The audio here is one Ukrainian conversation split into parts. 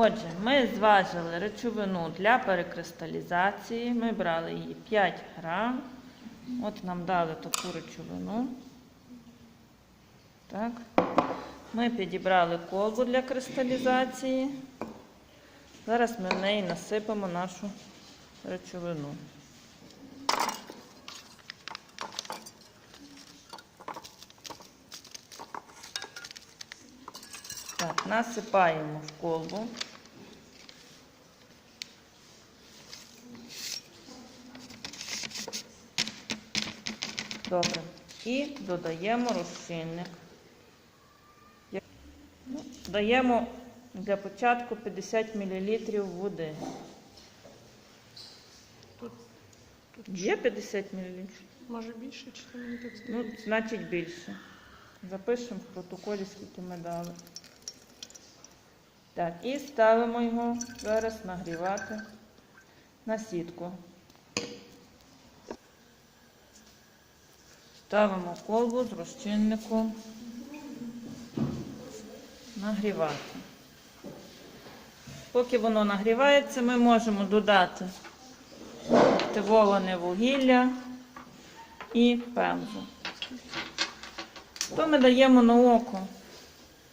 Отже, ми зважили речовину для перекристалізації. Ми брали її 5 грам. От нам дали таку речовину. Так. Ми підібрали колбу для кристалізації. Зараз ми в неї насипемо нашу речовину. Так, насипаємо в колбу. Добре. І додаємо розчинник. Ну, Даємо для початку 50 мл води. Тут, Є 50 мл? може більше, чи то мені так Ну, значить більше. Запишемо в протоколі, скільки ми дали. Так, і ставимо його зараз нагрівати на сітку. Ставимо колбу з розчинником нагрівати. Поки воно нагрівається, ми можемо додати активоване вугілля і пемзу. То ми даємо на око.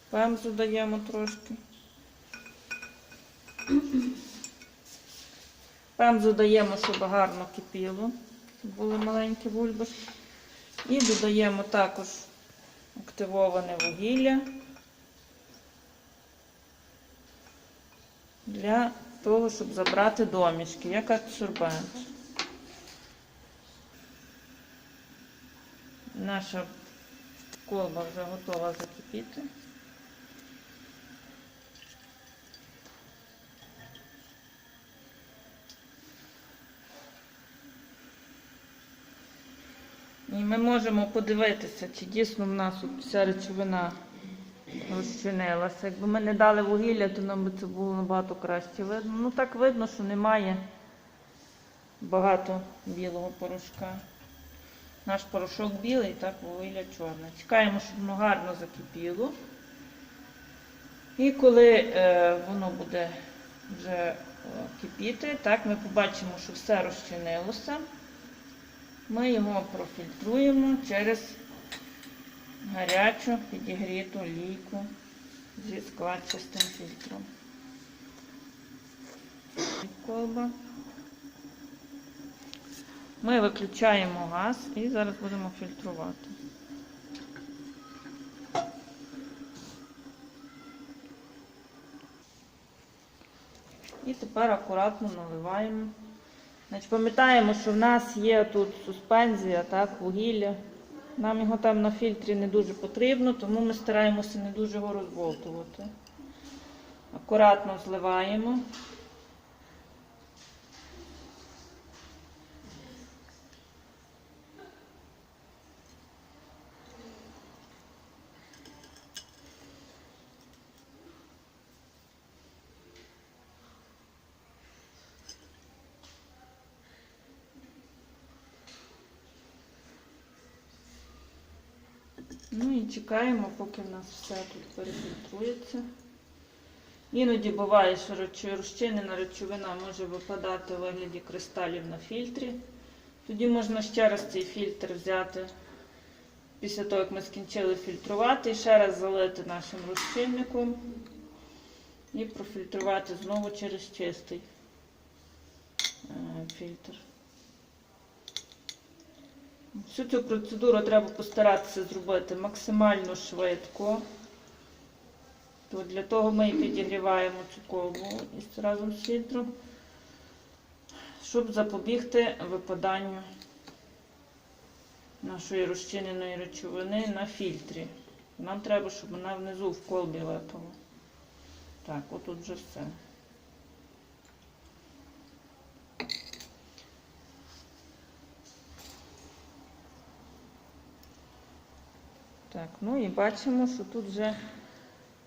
Пемзу даємо трошки. Пемзу даємо, щоб гарно кипіло, були маленькі бульбашки. І додаємо також активоване вугілля для того, щоб забрати домішки, як адсорбент. Наша колба вже готова закипіти. І ми можемо подивитися, чи дійсно в нас вся речовина розчинилася. Якби ми не дали вугілля, то нам би це було набагато краще видно. Ну так видно, що немає багато білого порошка. Наш порошок білий, так, вугілля чорне. Чекаємо, щоб воно гарно закипіло. І коли е, воно буде вже е, кипіти, так, ми побачимо, що все розчинилося. Ми його профільтруємо через гарячу підігріту лійку зі складчастим фільтром. Колба. Ми виключаємо газ і зараз будемо фільтрувати. І тепер акуратно наливаємо. Значить, пам'ятаємо, що в нас є тут суспензія, так, вугілля. Нам його там на фільтрі не дуже потрібно, тому ми стараємося не дуже його розболтувати. Акуратно зливаємо. Ну і чекаємо, поки в нас все тут перефільтрується. Іноді буває, що розчинена речовина може випадати у вигляді кристалів на фільтрі. Тоді можна ще раз цей фільтр взяти після того, як ми скінчили фільтрувати, і ще раз залити нашим розчинником і профільтрувати знову через чистий е, фільтр. Всю цю процедуру треба постаратися зробити максимально швидко. То для того ми і підігріваємо колбу із разом з фільтром, щоб запобігти випаданну нашої розчиненої речовини на фільтрі. Нам треба, щоб вона внизу в колбі випала. Так, отут вже все. Так, ну і бачимо, що тут вже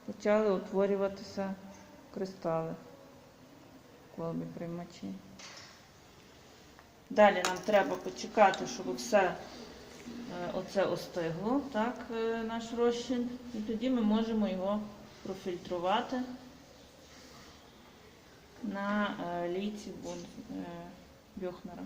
почали утворюватися кристали в приймачі. Далі нам треба почекати, щоб все е, оце остигло, так, е, наш розчин. І тоді ми можемо його профільтрувати на е, лійці Бьохнера.